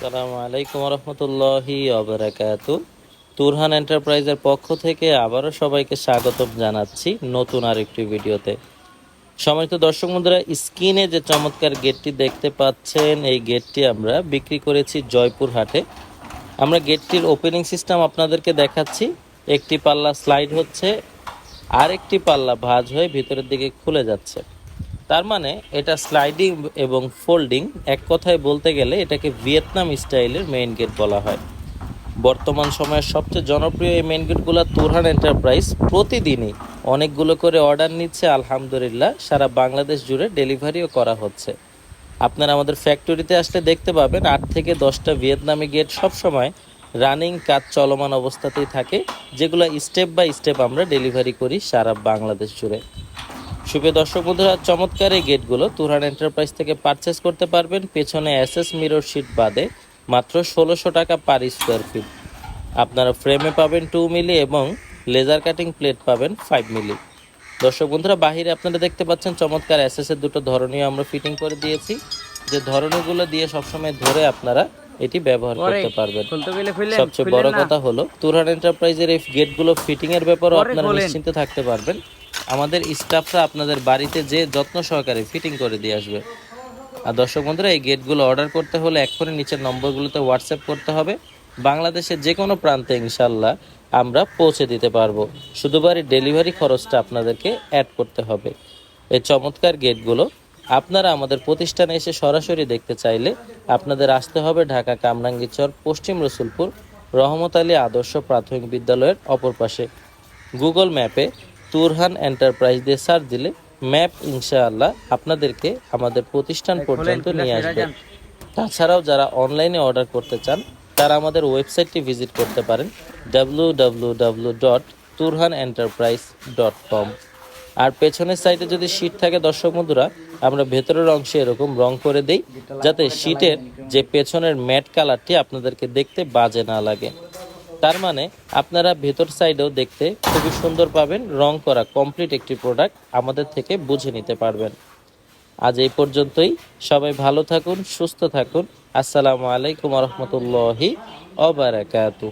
আসসালামু আলাইকুম রহমতুল্লাহি অবরাকাত তুরহান এন্টারপ্রাইজের পক্ষ থেকে আবারও সবাইকে স্বাগতম জানাচ্ছি নতুন আরেকটি ভিডিওতে। সম্মানিত দর্শক বন্ধুরা, স্ক্রিনে যে চমৎকার গেটটি দেখতে পাচ্ছেন, এই গেটটি আমরা বিক্রি করেছি জয়পুর হাটে আমরা গেটটির ওপেনিং সিস্টেম আপনাদেরকে দেখাচ্ছি। একটি পাল্লা স্লাইড হচ্ছে, আরেকটি পাল্লা ভাঁজ হয়ে ভিতরের দিকে খুলে যাচ্ছে। তার মানে এটা স্লাইডিং এবং ফোল্ডিং এক কথায় বলতে গেলে এটাকে ভিয়েতনাম স্টাইলের মেইন গেট বলা হয়। বর্তমান সময়ের সবচেয়ে জনপ্রিয় এই মেইন গেটগুলো তুরহান এন্টারপ্রাইজ প্রতিদিনই অনেকগুলো করে অর্ডার নিচ্ছে, আলহামদুলিল্লাহ, সারা বাংলাদেশ জুড়ে ডেলিভারিও করা হচ্ছে। আপনারা আমাদের ফ্যাক্টরিতে আসলে দেখতে পাবেন, আট থেকে দশটা ভিয়েতনামি গেট সবসময় রানিং কাজ চলমান অবস্থাতেই থাকে, যেগুলো স্টেপ বাই স্টেপ আমরা ডেলিভারি করি সারা বাংলাদেশ জুড়ে। শুভে দর্শক বন্ধুরা চমৎকার এই গেটগুলো। তুরহান এন্টারপ্রাইজ থেকে পারচেস করতে পারবেন। পেছনে এসএস মিরর শিট বাদে মাত্র ষোলোশো টাকা পার স্কোয়ার ফিট আপনারা ফ্রেমে পাবেন টু মিলি এবং লেজার কাটিং প্লেট পাবেন ফাইভ মিলি দর্শক বন্ধুরা বাহিরে আপনারা দেখতে পাচ্ছেন চমৎকার এসএস এর দুটো ধরনীয় আমরা ফিটিং করে দিয়েছি। যে ধরনীগুলো দিয়ে সবসময় ধরে আপনারা এটি ব্যবহার করতে পারবেন। সবচেয়ে বড় কথা হলো তুরহান এন্টারপ্রাইজের এই গেটগুলো ফিটিং এর ব্যাপারেও আপনারা নিশ্চিন্তে থাকতে পারবেন। আমাদের স্টাফরা আপনাদের বাড়িতে যে যত্ন সহকারে ফিটিং করে দিয়ে আসবে। আর দর্শক বন্ধুরা, এই গেটগুলো অর্ডার করতে হলে এক্ষুনি নিচের নম্বরগুলোতে হোয়াটসঅ্যাপ করতে হবে। বাংলাদেশের যে কোনো প্রান্তে ইনশাল্লাহ আমরা পৌঁছে দিতে পারব। শুধু বাড়ি ডেলিভারি খরচটা আপনাদেরকে অ্যাড করতে হবে। এই চমৎকার গেটগুলো আপনারা আমাদের প্রতিষ্ঠানে এসে সরাসরি দেখতে চাইলে আপনাদের আসতে হবে ঢাকা কামরাঙ্গীচর পশ্চিম রসুলপুর, রহমত আলী আদর্শ প্রাথমিক বিদ্যালয়ের অপর পাশে। গুগল ম্যাপে তুরহান এন্টারপ্রাইজ দিয়ে সার্চ দিলে ম্যাপ ইনশাআল্লাহ আপনাদেরকে আমাদের প্রতিষ্ঠান পর্যন্ত নিয়ে আসবে। তাছাড়াও যারা অনলাইনে অর্ডার করতে চান তারা আমাদের ওয়েবসাইটটি ভিজিট করতে পারেন W dot Turhan enterprise dot com আর পেছনের সাইডে যদি শীট থাকে দর্শক বন্ধুরা আমরা ভেতরের অংশে এরকম রং করে দেই যাতে শীটের যে পেছনের ম্যাট কালারটি আপনাদেরকে দেখতে বাজে না লাগে। তার মানে আপনারা ভেতর সাইডেও দেখতে খুবই সুন্দর পাবেন, রং করা কমপ্লিট একটি প্রোডাক্ট আমাদের থেকে বুঝে নিতে পারবেন। আজ এই পর্যন্তই। সবাই ভালো থাকুন, সুস্থ থাকুন। আসসালামু আলাইকুম রহমতুল্লাহি অবারাকাতু